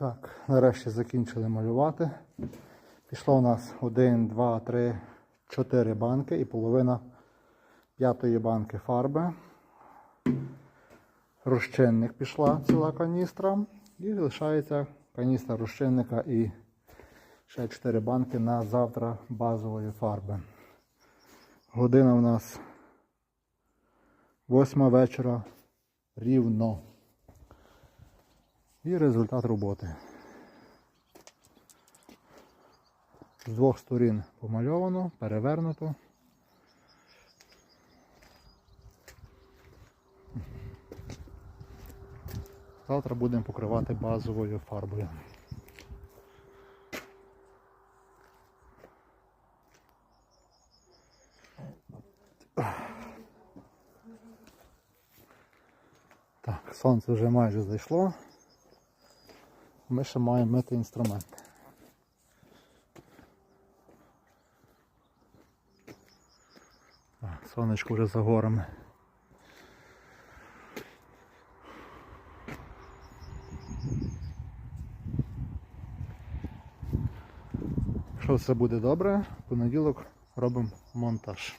Так, нарешті закінчили малювати. Пішло у нас 1, 2, 3, 4 банки і половина п'ятої банки фарби. Розчинник пішла ціла каністра. І лишається каністра розчинника і ще 4 банки на завтра базової фарби. Година у нас 8 вечора рівно. І результат роботи. З двох сторін помальовано, перевернуто. Завтра будемо покривати базовою фарбою. Так, сонце вже майже зайшло. Ми ще маємо мити інструменти. Сонечко вже за горами. Якщо все буде добре, понеділок робимо монтаж.